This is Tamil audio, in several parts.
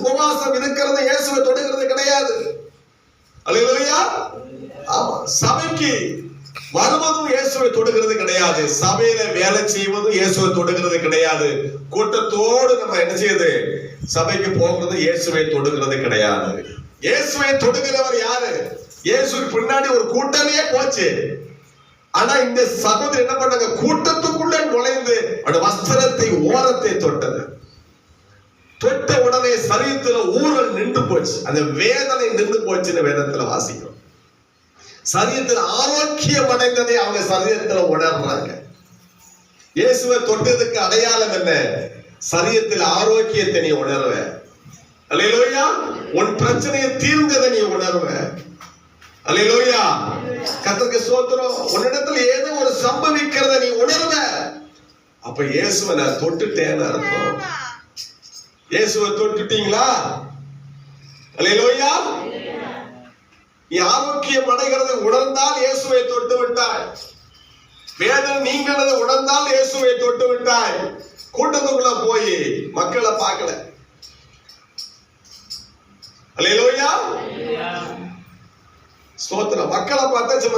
உபவாசம் இருக்கிறது இயேசுவை தொடுகிறது கிடையாது. அல்லேலூயா. ஆமா சபைக்கு வருவதும் இயேசுவை தொடுகிறது கிடையாது. சபையில வேலை செய்வதும் இயேசுவை தொடுகிறது கிடையாது. கூட்டத்தோடு நம்ம என்ன செய்யுது? சபைக்கு போகிறது இயேசுவை தொடுகிறது கிடையாது. இயேசுவை தொடுகிறவர் யாரு? இயேசுக்கு பின்னாடி ஒரு கூட்டமே போச்சு. ஆனா இந்த சகோதரி என்ன பண்ணாங்க? கூட்டத்துக்குள்ள நுழைந்து அவருடைய வஸ்திரத்தை ஓரத்தை தொட்டது தொட்ட உடனே சரீரத்துல ஊழல் நின்று போச்சு. அந்த வேதனை நின்று போச்சுன்னு வேதத்துல வாசிக்கிறோம். சரீரத்தில் ஆரோக்கியம் அடைந்ததை அவங்க சரீரத்துல உணர்றாங்க. இயேசுவை தொட்டதுக்கு அடையாளம் என்ன? சரீரத்தில் ஆரோக்கியத்தை நீ உணர்வ. அல்லேலூயா உன் பிரச்சனையை தீர்ந்ததை நீ உணர்வ. அல்லேலூயா கத்திரிக்க சோத்திரம் உன்னிடத்துல ஏதோ ஒரு சம்பவிக்கிறத நீ உணர்வ. அப்ப இயேசுவை நான் தொட்டுட்டேன்னு அர்த்தம். இயேசுவை தொட்டுட்டீங்களா? அல்லேலூயா நீ ஆரோக்கியம் அடைகிறதை உணர்ந்தால் இயேசுவை தொட்டு விட்டாய். வேதனை நீங்கிறதை உணர்ந்தால் இயேசுவை தொட்டு விட்டாய். கூட்டத்துக்குள்ள போய் மக்களை பார்க்கல. அலையிலோயா ஸ்தோத்திரம். மக்களை பார்த்தா சில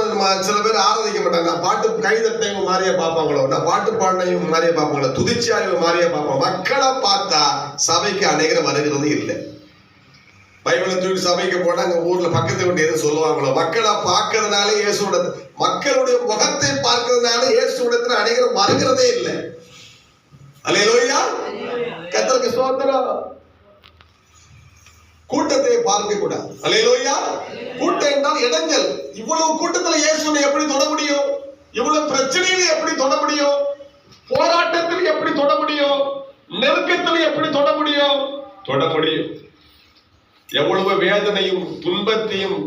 சில பேர் ஆராதிக்க மாட்டாங்க. நான் பாட்டு கைதட்டையும் மாறிய பார்ப்பாங்களோ? நான் பாட்டு பாடினையும் மாறிய பார்ப்பாங்களோ? துதிச்சாயும் மாறிய பார்ப்பாங்க மக்களை பார்த்தா சபைக்கு அநேகர் வருகிறது இல்லை. பைபிளை தூக்கி சபைக்கு போனாங்க ஊர்ல பக்கத்து வீட்டு எதுவும் சொல்லுவாங்களோ? மக்களை பார்க்கறதுனால இயேசுட மக்களுடைய முகத்தை பார்க்கறதுனால இயேசுடத்துல அநேகர் வருகிறதே இல்லை. அல்லேலூயா. கத்தருக்கு ஸ்தோத்திரம். கூட்டத்தை பார்க்க கூடாது அல்லேலூயா கூட்டம் என்றால் இடைஞ்சல் இவ்வளவு கூட்டத்துல இயேசுவை எப்படி தொட முடியும்? இவ்வளவு பிரச்சனையில எப்படி தொட முடியும்? போராட்டத்தில் எப்படி தொட முடியும்? நெருக்கத்தில் எப்படி தொட முடியும்? தொட முடியும். எவ்வளவு வேதனையும் துன்பத்தையும்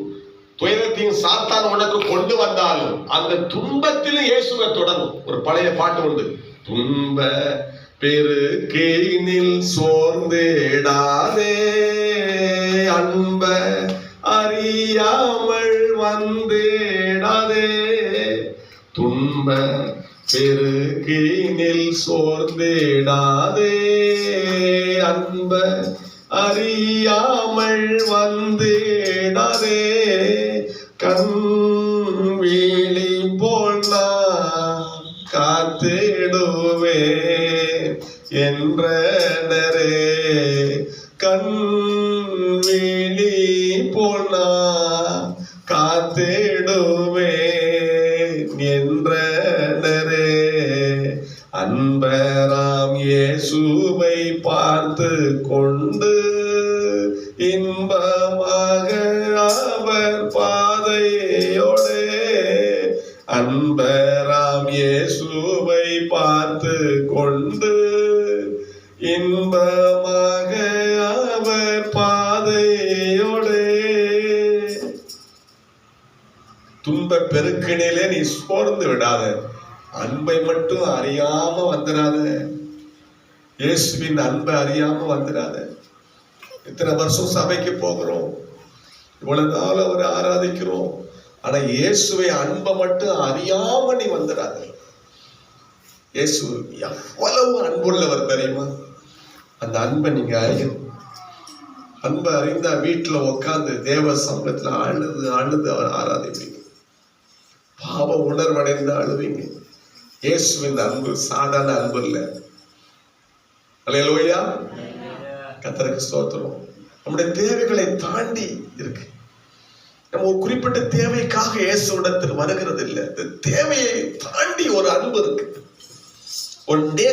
துயரத்தையும் சாத்தான் உனக்கு கொண்டு வந்தாலும் அந்த துன்பத்திலும் இயேசுவை தொடரும் ஒரு பழைய பாட்டு உண்டு. துன்ப பெருக்கேனில் சோர்ந்தேடாதே துன்ப பெருக்கேனில் சோர்ந்தேடாதே. அன்ப அறியாமல் வந்தேடாதே. கண் வீழி போல் நான் காத்திடுவே என்றனரே. கண் என்றனரே அன்பராம் இயேசுவை பார்த்து கொண்டு இன்பமாக அவர் பாதையோடே. அன்பராம் இயேசுவை பார்த்து கொண்டு இன்பமாக அவர் பாதையோடே. துன்ப பெருக்கினிலே நீ சோர்ந்து விடாத. அன்பை மட்டும் அறியாம வந்துடாத இயேசுவின் அன்பை அறியாம வந்துடாத இத்தனை வருஷம் சபைக்கு போகிறோம். இவ்வளவு நாள் அவரை ஆராதிக்கிறோம். ஆனா இயேசுவை அன்பை மட்டும் அறியாம நீ வந்துடாத இயேசு எவ்வளவு அன்புள்ளவர் தெரியுமா? அந்த அன்பை நீங்க அறியணும். அன்பை அறிந்தா வீட்டுல உட்காந்து தேவ சமூகத்துல அழுது அழுது அவர் ஆராதிப்பீங்க. பாவ உணர்வடைந்து அழுவீங்க. இயேசுவின் அன்பு சாதாரண அன்பு இல்லை. அல்லேலூயா கத்தருக்கு ஸ்தோத்திரம். நம்முடைய தேவைகளை தாண்டி இருக்கு. நம்ம ஒரு குறிப்பிட்ட தேவைக்காக இயேசுவிடத்தில் வருகிறது இல்லை. இந்த தேவையை தாண்டி ஒரு அன்பு இருக்கு. One day